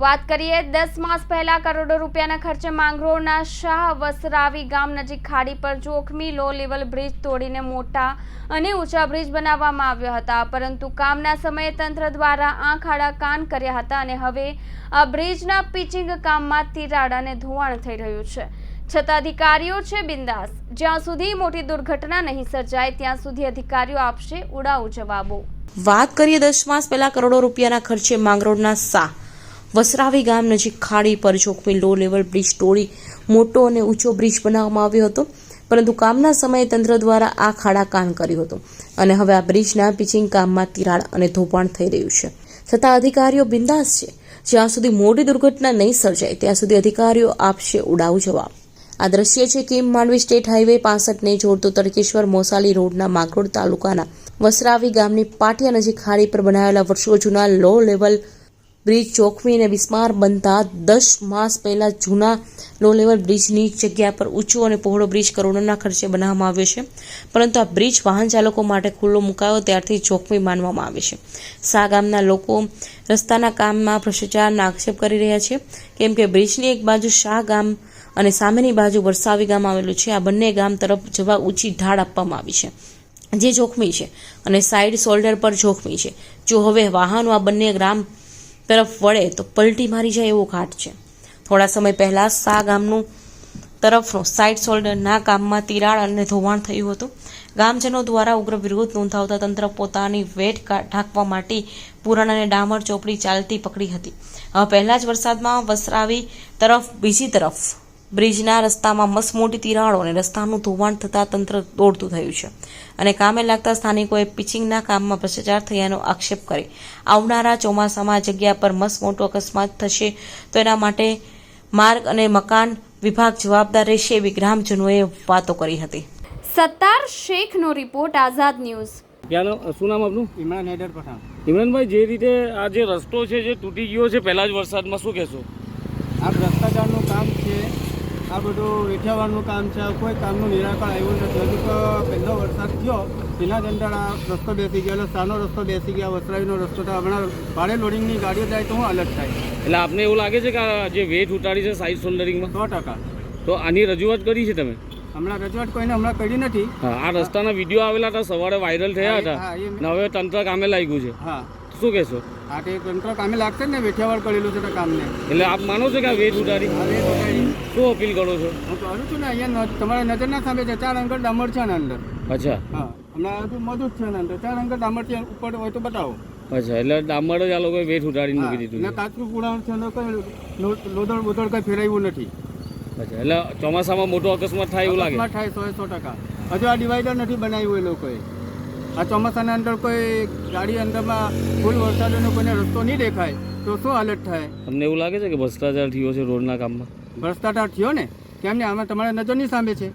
વાત કરીએ, દસ માસ પહેલા કરોડો રૂપિયાના ખર્ચે માંગરોળના શાહ વસરાવી ગામ નજીક ખાડી પર જોખમી લો લેવલ બ્રિજ તોડીને મોટા અને ઊંચા બ્રિજ બનાવવામાં આવ્યા હતા. પરંતુ કામના સમયે તંત્ર દ્વારા આંખ આડા કાન કર્યા હતા અને હવે આ બ્રિજના પિચિંગ કામમાં તિરાડ અને ધોવાણ થઈ રહ્યું છે. છતાં અધિકારીઓ છે બિંદાસ, જ્યાં સુધી મોટી દુર્ઘટના નહીં સર્જાય, ત્યાં સુધી અધિકારીઓ આપશે ઉડાઉ જવાબો. વાત કરીએ, દસ માસ પહેલા કરોડો રૂપિયાના ખર્ચે માંગરોળના સા વસરાવી ગામ નજીક ખાડી પર જોખમી લો લેવલ બ્રિજ તોડી મોટો અને ઊંચો બ્રિજ બનાવવામાં આવ્યો હતો. પરંતુ કામના સમયે તંત્ર દ્વારા આ ખાડા કાન કર્યું હતું અને હવે આ બ્રિજના પિચિંગ કામમાં તિરાડ અને ધોપાણ થઈ રહ્યું છે. છતાં અધિકારીઓ બિંદાસ છે. જ્યાં સુધી મોટી દુર્ઘટના નહીં સર્જાય, ત્યાં સુધી અધિકારીઓ આપશે ઉડાઉ જવાબ. આ દ્રશ્ય છે કિમ માંડવી સ્ટેટ હાઈવે પાસઠને જોડતો તડકેશ્વર મોસાલી રોડના માકરોડ તાલુકાના વસરાવી ગામની પાટિયા નજીક ખાડી પર બનાવેલા વર્ષો જૂના લો લેવલ બ્રિજ જોખમી અને બિસ્માર બનતા દસ માસ પહેલાં જૂના લો લેવલ બ્રિજની જગ્યા પર ઊંચો અને પહોળો બ્રિજ કરોડોના ખર્ચે બનાવવામાં આવ્યો છે. પરંતુ આ બ્રિજ વાહન ચાલકો માટે ખુલ્લો મુકાયો ત્યારથી જોખમી માનવામાં આવે છે. સા ગામના લોકો રસ્તાના કામમાં ભ્રષ્ટાચારના આક્ષેપ કરી રહ્યા છે. કેમ કે બ્રિજની એક બાજુ શાહ ગામ અને સામેની બાજુ વરસાવી ગામ આવેલું છે. આ બંને ગામ તરફ જવા ઊંચી ઢાળ આપવામાં આવી છે. જે જોખમી છે અને સાઇડ શોલ્ડર પર જોખમી છે. જો હવે વાહનો આ બંને ગ્રામ તરફ વળે તો પલટી મારી જાય એવો ઘાટ છે. થોડા સમય પહેલાં સા ગામનું તરફનો સાઇડ શોલ્ડરના ગામમાં તિરાડ અને ધોવાણ થયું હતું. ગામજનો દ્વારા ઉગ્ર વિરોધ નોંધાવતા તંત્ર પોતાની વેટ ઢાંકવા માટે પુરાણ અને ડામર ચોપડી ચાલતી પકડી હતી. હવે પહેલા જ વરસાદમાં વસરાવી તરફ, બીજી તરફ બ્રિજના રસ્તામાં મસ્ત મોટી તિરાડો અને રસ્તાનું ધોવાણ થતાં તંત્ર દોડતું થયું છે. અને કામે લાગતા સ્થાનિકોએ પિચિંગના કામમાં ભ્રષ્ટાચાર થયાનો આક્ષેપ કરી આવનારા ચોમાસામાં આ જગ્યા પર મસ્ત મોટો અકસ્માત થશે તો એના માટે માર્ગ અને મકાન વિભાગ જવાબદાર રહેશે એવી ગ્રામજનોએ વાતો કરી હતી. સત્તાર શેખનો રિપોર્ટ આઝાદ ન્યૂઝ. ક્યાંનો શું નામ આપનું? ઇમરાન હૈદર પઠાણ. ઇમરાનભાઈ જે રીતે આ જે રસ્તો છે જે તૂટી ગયો છે પહેલા જ વરસાદમાં શું કહેશો? આ છે આ બધું વેઠિયાવાળનું કામ છે કોઈ કામનું નિરાકરણ આવ્યું નથી. હજુ તો પહેલો વરસાદ થયો એના જ અંદર આ રસ્તો બેસી ગયો એટલે સાનો રસ્તો બેસી ગયા વસરાઈનો રસ્તો. તો હમણાં ભાડે લોડિંગની ગાડીઓ જાય તો હું અલગ થાય. એટલે આપને એવું લાગે છે કે આ જે વેટ ઉતારી છે સાઇઝ સોલ્ડરિંગમાં સો ટકા. તો આની રજૂઆત કરી છે તમે? હમણાં રજૂઆત કોઈને હમણાં કરી નથી. આ રસ્તાના વીડિયો આવેલા હતા સવારે વાયરલ થયા હતા. હવે તંત્ર કામે લાગ્યું છે. હા. શું કહેશો? આ તે કંટ્રોલ કામે લાગશે ને વેઠિયાવાળ કરેલું છે કામને. એટલે આપ માનો છો કે આ વેટ આ શું અપીલ કરો છો? હું કરું છું ને અહીંયા તમારે તમારા નજરના સામે છે ચાર અંકલ ડામર છે ને અંદર. અચ્છા. હા હમણાં હજુ મજૂર છે ને અંદર. ચાર અંકલ ડામર છે ઉપર હોય તો બતાવો. અચ્છા એટલે ડામર જ આ લોકોએ વેટ ઉતારીને મૂકી દીધું ને કાચું પુરાણ છે ને કઈ લો- લોદળ બોદળ કઈ ફેરાયું નથી. અચ્છા એટલે ચોમાસામાં મોટો અકસ્માત થાય એવું લાગે? થાય સો સો ટકા. હજુ આ ડિવાઈડર નથી બનાવ્યું એ લોકોએ. આ ચોમાસાના અંદર કોઈ ગાડી અંદરમાં ફૂલ વરસાદનો કોઈને રસ્તો નહીં દેખાય તો શું હાલત થાય? તમને એવું લાગે છે કે ભ્રષ્ટાચાર થયો છે રોડના કામમાં? ભ્રષ્ટાચાર થયો ને? કેમ ને આમાં તમારા નજરની સામે છે.